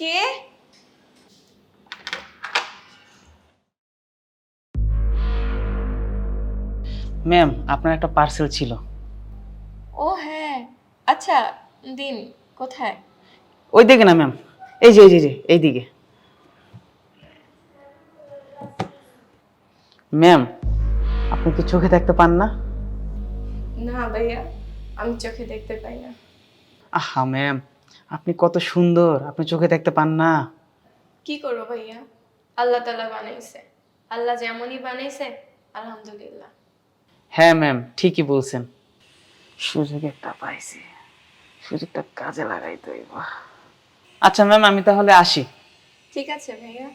কে? Ma'am আপনার একটা parcel ছিল। ও হ্যাঁ। আচ্ছা দিন কোথায়? ওই দিকে না ম্যাম এই যে এই যে এই দিকে। ম্যাম আপনি কি চোখে দেখতে পান না? না ভাইয়া আমি চোখে দেখতে পাই না। আহা ম্যাম আপনি কত সুন্দর আপনি চোখে দেখতে পান না। কি করব ভাইয়া? আল্লাহ তালা বানাইছে। আল্লাহ যেমনই বানাইছে আলহামদুলিল্লাহ। হ্যাঁ ম্যাম ঠিকই বলছেন। সুযোগ একটা পাইছি সুযোগটা কাজে লাগাই তো আচ্ছা ম্যাম আমি তাহলে আসি। ঠিক আছে ভাইয়া।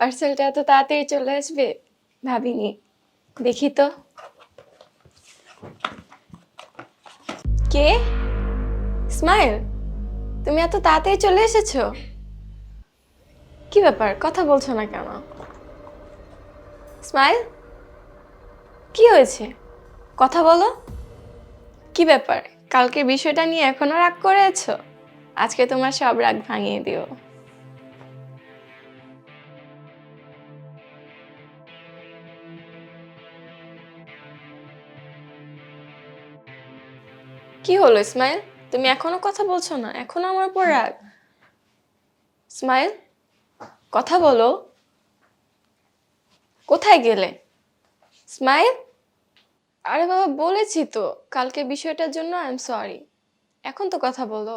পার্সেলটা এত তাড়াতাড়ি চলে আসবে? ভাবিনি। দেখি তো। কে? স্মাইল, তুমি এত তাড়াতাড়ি চলে এসেছ? কি ব্যাপার? কথা বলছো না কেন? স্মাইল, কি হয়েছে? কথা বলো। কি ব্যাপার? কালকে বিষয়টা নিয়ে এখনও রাগ করে আছো? আজকে তোমার সব রাগ ভাঙিয়ে দিও। কি হলো, ইসমাইল? তুমি এখনও কথা বলছো না, এখনও আমার উপর রাগ। ইসমাইল, কথা বলো। কোথায় গেলে? স্মাইল আরে বাবা, বলেছি তো, কালকে বিষয়টার জন্য আই এম সরি। এখন তো কথা বলো।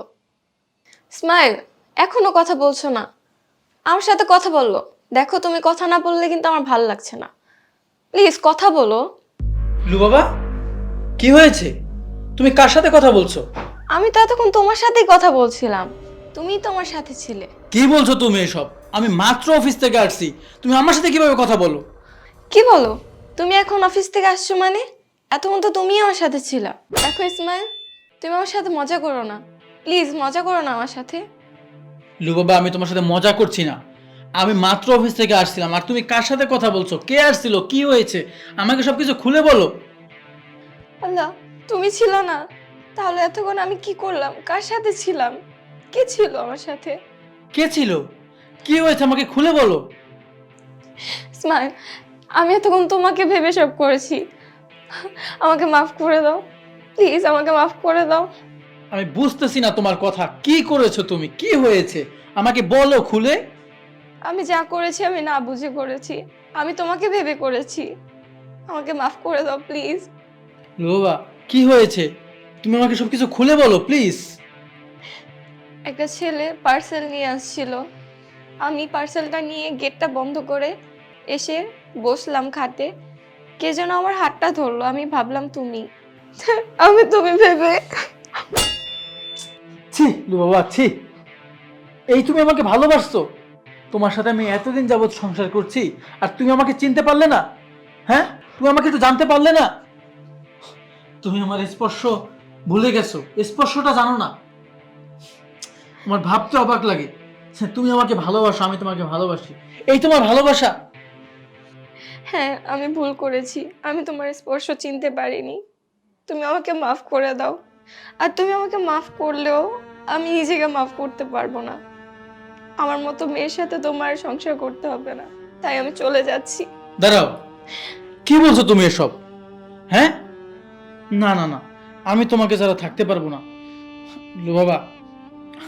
স্মাইল এখনও কথা বলছো না। আমার সাথে কথা বলল দেখো, তুমি কথা না বললে কিন্তু আমার ভালো লাগছে না। প্লিজ, কথা বলো। লু বাবা, কি হয়েছে? তুমি কার সাথে কথা বলছো? আমি তো এতক্ষণ তোমার সাথেই কথা বলছিলাম। তুমি তো আমার সাথে ছিলে। কি বলছো তুমি এসব? আমি মাত্র অফিস থেকে আসছি। তুমি আমার সাথে কীভাবে কথা বলো? কি বলো? তুমি এখন অফিস থেকে আসছো মানে? এতক্ষণ তো তুমিই আমার সাথে ছিলা। দেখো ইসমাইল তুমি আমার সাথে মজা করো না। প্লিজ মজা করো না আমার সাথে। লু বাবা আমি তোমার সাথে মজা করছি না। আমি মাত্র অফিস থেকে আসছিলাম। আর তুমি কার সাথে কথা বলছো? কে আসছিল? কি হয়েছে? আমাকে সবকিছু খুলে বলো। আল্লাহ তুমি ছিল না। তাহলে এতক্ষণ আমি কি করলাম? কার সাথে ছিলাম? কে ছিল আমার সাথে? কে ছিল? কি হয়েছে আমাকে খুলে বলো। ইসমাইল আমি এতক্ষণ তোমাকে ভেবে সব করেছি। আমাকে মাফ করে দাও। প্লিজ আমাকে মাফ করে দাও। আমি বুঝতেছি না তোমার কথা। কি করেছ তুমি? কি হয়েছে? আমাকে বলো খুলে। আমি যা করেছি আমি না বুঝে করেছি। আমি তোমাকে ভেবে করেছি। আমাকে মাফ করে দাও প্লিজ। লু বাবা কি হয়েছে? তুমি আমাকে সবকিছু খুলে বলো প্লিজ একটা ছেলে পার্সেল নিয়ে আসছিল। আমি পার্সেলটা নিয়ে গেটটা বন্ধ করে এসে বসলাম খাটে। কে যেন আমার হাতটা ধরলো। আমি ভাবলাম তুমি? আমি তুমি ভেবে ছি লু বাবা ছি। এই তুমি আমাকে ভালোবাসছো। তোমার সাথে আমি এতদিন যাবৎ সংসার করছি আর তুমি আমাকে চিনতে পারলে না? হ্যাঁ? তুমি আমাকে একটু জানতে পারলে না? তুমি আমার স্পর্শ ভুলে গেছো। স্পর্শটা জানো না। আমার ভাবতে অবাক লাগে। যে তুমি আমাকে ভালোবাসো আমি তোমাকে ভালোবাসি। এই তোমার ভালোবাসা? হ্যাঁ আমি ভুল করেছি। আমি তোমার স্পর্শ চিনতে পারিনি। তুমি আমাকে মাফ করে দাও। আর তুমি আমাকে মাফ করলেও আমি নিজেকে মাফ করতে পারব না। আমার মতো মেয়ের সাথে তোমার সংসার করতে হবে না। তাই আমি চলে যাচ্ছি। দাঁড়াও। কি বলছো তুমি এসব? হ্যাঁ? না না না। আমি তোমাকে ছাড়া থাকতে পারব না। লু বাবা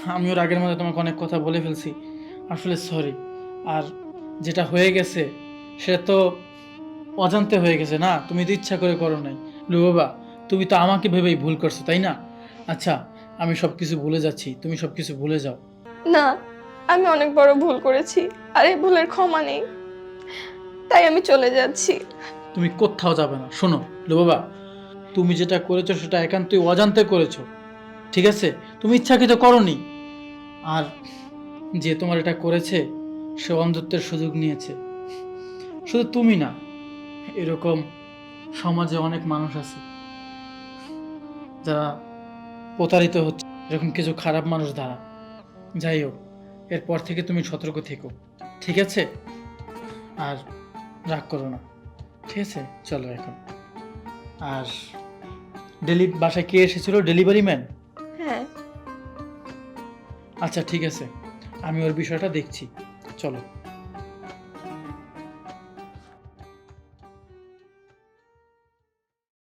আমি ওর আগের মধ্যে তোমাকে অনেক কথা বলে ফেলছি। আসলে সরি আর যেটা হয়ে গেছে সেটা তো অজান্তে হয়ে গেছে না? তুমি তো ইচ্ছা করে করো নাই। লু বাবা তুমি তো আমাকে ভেবেই ভুল করছ তাই না? আচ্ছা আমি সব কিছু ভুলে যাচ্ছি। তুমি সব কিছু ভুলে যাও। না আমি অনেক বড় ভুল করেছি আর এই ভুলের ক্ষমা নেই। তাই আমি চলে যাচ্ছি। তুমি কোথাও যাবে না। শোনো লো বাবা তুমি যেটা করেছ সেটা একান্তই অজান্তে করেছ। ঠিক আছে? তুমি ইচ্ছাকৃত করনি। আর যে তোমার এটা করেছে, সে অন্ধত্বের সুযোগ নিয়েছে। শুধু তুমি না, এরকম সমাজে অনেক মানুষ আছে, যারা প্রতারিত হচ্ছে, এরকম কিছু খারাপ মানুষ দ্বারা। যাই হোক, এরপর থেকে তুমি সতর্ক থেকো। ঠিক আছে? আর রাগ করো না। ঠিক আছে? চলো এখন। আর ডেলি বাসায় কে এসেছিল? ডেলিভারি ম্যান হ্যাঁ। আচ্ছা ঠিক আছে। আমি ওর বিষয়টা দেখছি। চলো।